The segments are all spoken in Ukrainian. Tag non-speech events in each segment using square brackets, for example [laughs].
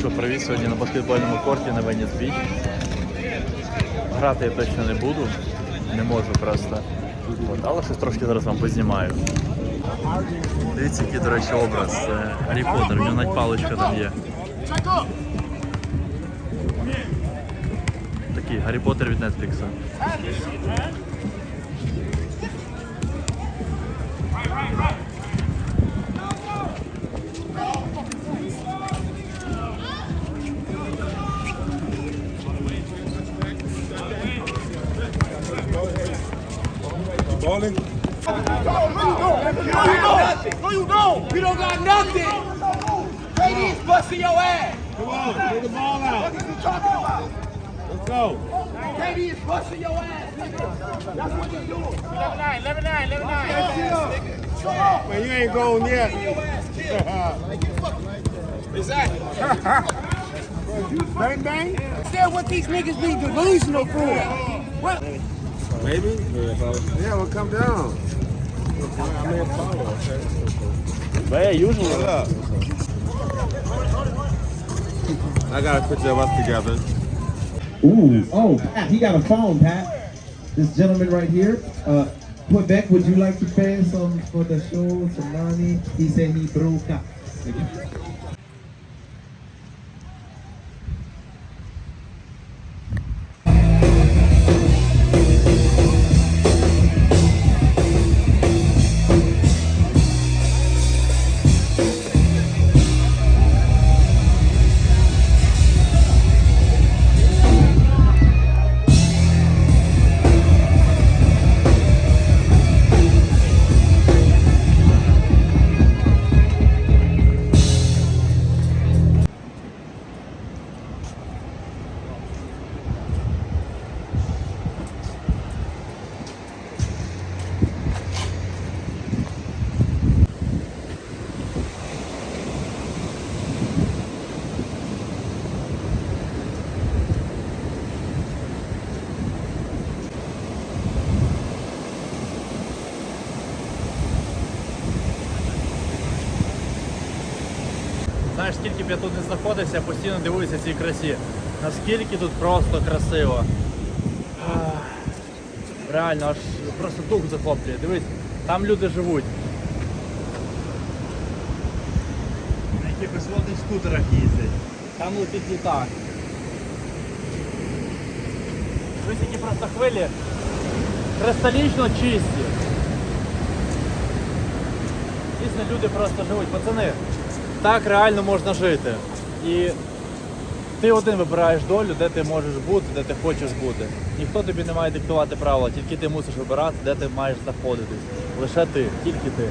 що привіз сьогодні на баскетбольному корті на Веніс Біч. Грати я точно не буду, не можу просто. От, але щось трошки зараз вам познімаю. Дивіться, який, до речі, образ. Це Гаррі Поттер, в нього навіть паличка там є. Такий Гаррі Поттер від Netflix. Nothing. KD's busting your ass. Come on, get the ball out. What are you talking about? Let's go. KD is busting your ass, nigga. That's what you're doing. 11 9, 11 9, 11 9. Man, you ain't gone yet. Exactly. bang bang. Understand what these niggas be delusional for. What? Maybe. Yeah, we'll come down. But usually. Hold up. I got a picture of us together. Ooh, oh, Pat, he got a phone, Pat. This gentleman right here. Uh, Quebec, would you like to pay some for the show, some money? He said he broke up. Знаєш, скільки б я тут не знаходився, я постійно дивуюся цій красі. Наскільки тут просто красиво. Реально, аж просто дух захоплює. Дивись, там люди живуть. На якихось водних скутерах їздять. Там летить літак. Дивись, які просто хвилі кристалічно чисті. Дійсно, люди просто живуть. Пацани, так реально можна жити. І ти один вибираєш долю, де ти можеш бути, де ти хочеш бути. Ніхто тобі не має диктувати правила, тільки ти мусиш вибирати, де ти маєш знаходитись. Лише ти, тільки ти.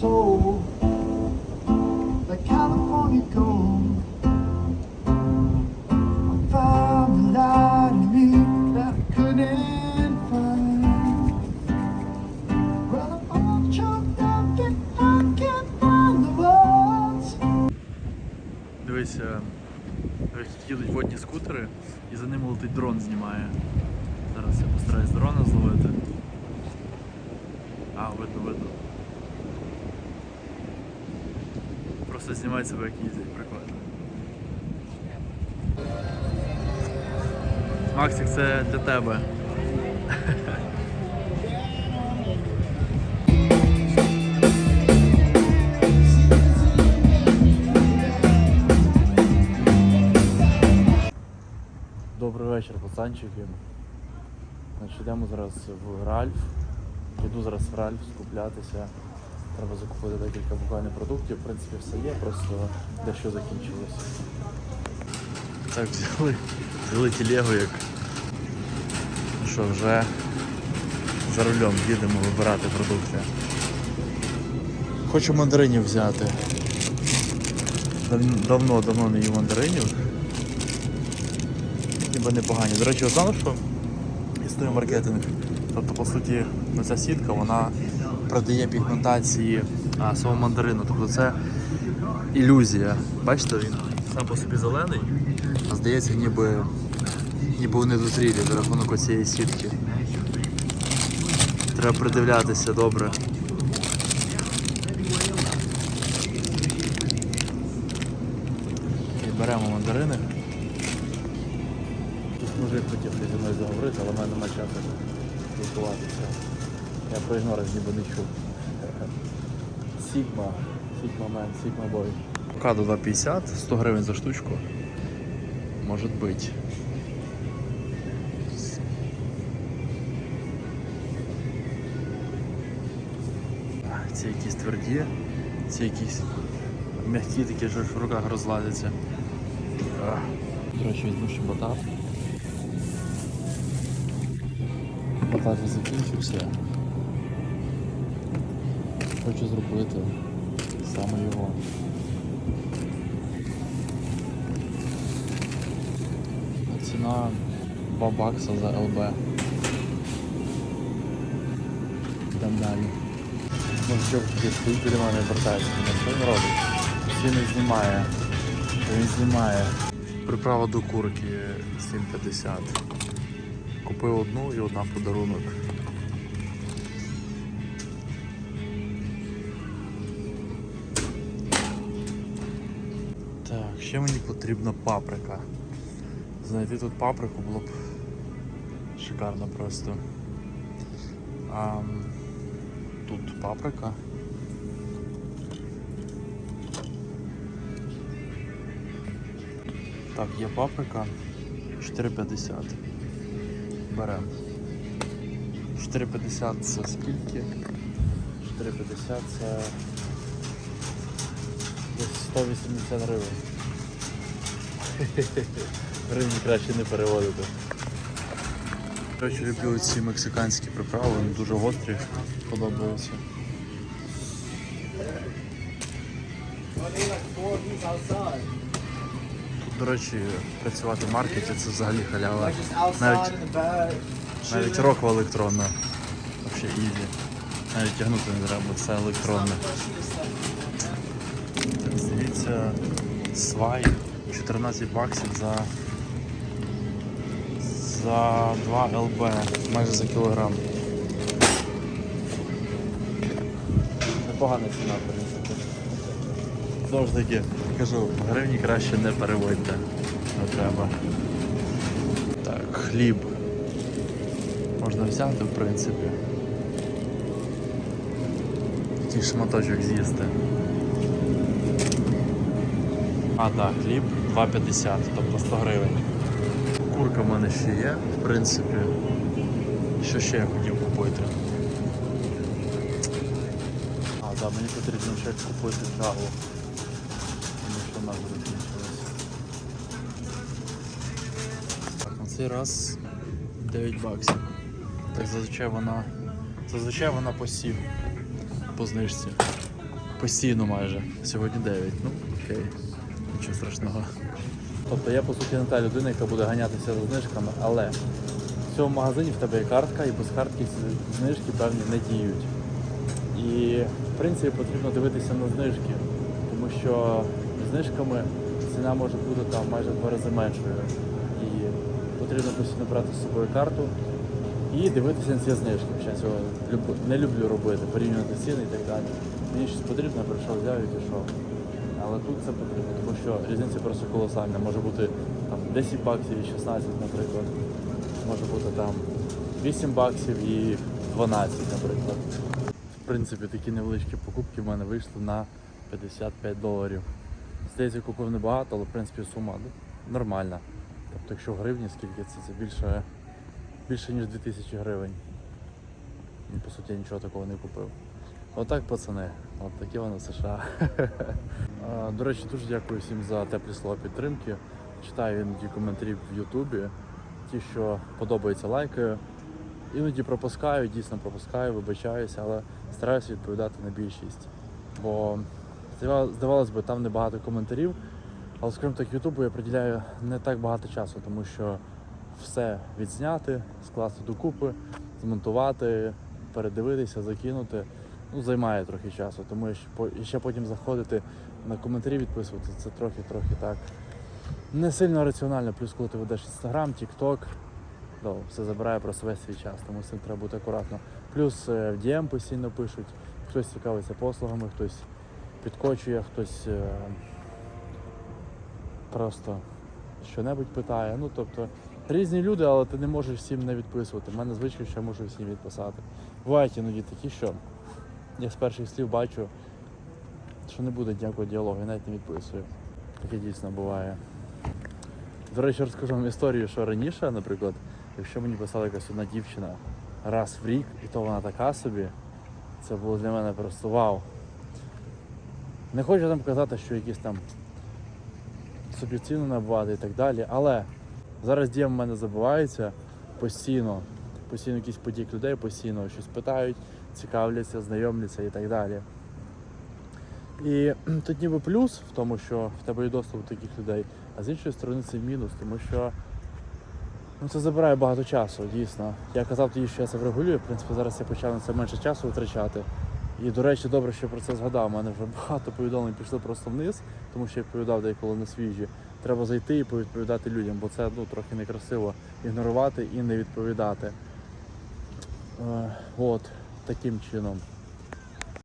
Soul, і за ним летить дрон знімає. Зараз я постараюсь дрона зловити. А, видно, видно. Просто знімають себе як їздить, прикольно. Максик, це для тебе. Вечір, пацанчики. Значить, йдемо зараз в Ральф. Йду зараз в Ральф скуплятися. Треба закупити декілька буквально продуктів. В принципі, все є, просто дещо закінчилось. Так, взяли, взяли телегу як. Ну Що, вже за рулем їдемо вибирати продукти. Хочу мандаринів взяти. Давно, давно не їв мандаринів. Ніби непогані. До речі, знали, що існує маркетинг. Тобто, по суті, ця сітка вона продає пігментації а, свого мандарину. Тобто це ілюзія. Бачите, він сам по собі зелений, а здається, ніби ніби вони дозрілі за рахунок оцієї сітки. Треба придивлятися добре. Беремо мандарини. Мужик хотів зі мною заговорити, але в мене нема часу спілкуватися. Я про ігноринг ніби не чув. Сігма, Сігма мен, Сігма бой. Авокадо 2,50, 100 гривень за штучку. Может быть. А, Ці якісь тверді, ці якісь м'які такі, що в руках розладяться. А. Коротше, візьму ще батат. Батат закінчився. Хочу зробити саме його. Ціна 2 бакса за ЛБ. Йдемо далі. Мужичок такий стоїть біля мене і вертається. Що він робить? Він не знімає. Він знімає. Приправа до курки 7,50. Купив одну і одна подарунок. Так, ще мені потрібна паприка. Знайти тут паприку було б шикарно просто. А, тут паприка. Так, є паприка 4,50. Беремо. 4,50 це скільки? 4,50 це десь 180 гривень. [laughs] Гривні краще не переводити. Коротше, люблю ці мексиканські приправи, вони дуже гострі, подобаються. Тут, до речі, працювати в маркеті це взагалі халява. Навіть, навіть роква електронна. Взагалі ізі. Навіть тягнути не треба, все електронне. Так, здається, свай 14 баксів за за 2 ЛБ, майже за кілограм. Непогана ціна. Знову ж таки, кажу, гривні краще не переводьте. Не треба. Так, хліб. Можна взяти, в принципі. Такий шматочок з'їсти. А, так, хліб 2,50, тобто 100 гривень. Курка в мене ще є, в принципі. Що ще я хотів купити? А, так, мені потрібно ще купити каву. Вона вже закінчилась. Так, на цей раз 9 баксів. Так зазвичай вона. Зазвичай вона по 7 по знижці. Постійно майже. Сьогодні 9. Ну, окей. Нічого страшного. Тобто я по суті не та людина, яка буде ганятися за знижками, але в цьому магазині в тебе є картка і без картки ці знижки певні не діють. І в принципі потрібно дивитися на знижки, тому що знижками ціна може бути там майже в два рази меншою. І потрібно постійно брати з собою карту і дивитися на ці знижки. Я цього не люблю робити, порівнювати ціни і так далі. Мені щось потрібно, прийшов, взяв і пішов. Але тут це потрібно, тому що різниця просто колосальна. Може бути там 10 баксів і 16, наприклад. Може бути там 8 баксів і 12, наприклад. В принципі, такі невеличкі покупки в мене вийшли на 55 доларів. Здається, купив небагато, але в принципі сума ну, нормальна. Тобто, якщо в гривні, скільки це, це більше, більше ніж 2000 гривень. І, по суті, я нічого такого не купив. Отак, пацани, от такі вони в США. [laughs] До речі, дуже дякую всім за теплі слова підтримки. Читаю іноді коментарі в Ютубі. Ті, що подобаються, лайкаю. Іноді пропускаю, дійсно пропускаю, вибачаюся, але стараюся відповідати на більшість. Бо здавалось би, там небагато коментарів, але скажімо так, Ютубу я приділяю не так багато часу, тому що все відзняти, скласти докупи, змонтувати, передивитися, закинути. Ну, займає трохи часу, тому і ще потім заходити на коментарі відписувати, це трохи-трохи так не сильно раціонально, плюс коли ти ведеш Інстаграм, Тікток, то все забирає просто весь свій час, тому з цим треба бути акуратно. Плюс е, в DM постійно пишуть, хтось цікавиться послугами, хтось підкочує, хтось е, просто що-небудь питає. Ну, тобто, різні люди, але ти не можеш всім не відписувати. У мене звичка, що я можу всім відписати. Бувають іноді такі, що я з перших слів бачу, що не буде ніякого діалогу, я навіть не відписую. Таке дійсно буває. До речі, розкажу вам історію, що раніше, наприклад, якщо мені писала якась одна дівчина раз в рік, і то вона така собі, це було для мене просто вау. Не хочу там казати, що якісь там собі ціну набувати і так далі, але зараз діям в мене забуваються постійно, постійно якийсь потік людей, постійно щось питають, цікавляться, знайомляться і так далі. І [clears throat] тут ніби плюс в тому, що в тебе є доступ до таких людей, а з іншої сторони це мінус, тому що ну, це забирає багато часу, дійсно. Я казав тоді, що я це врегулюю, в принципі, зараз я почав на це менше часу витрачати. І, до речі, добре, що про це згадав. У мене вже багато повідомлень пішло просто вниз, тому що я відповідав деколи не свіжі. Треба зайти і повідповідати людям, бо це ну, трохи некрасиво ігнорувати і не відповідати. Е, от, таким чином.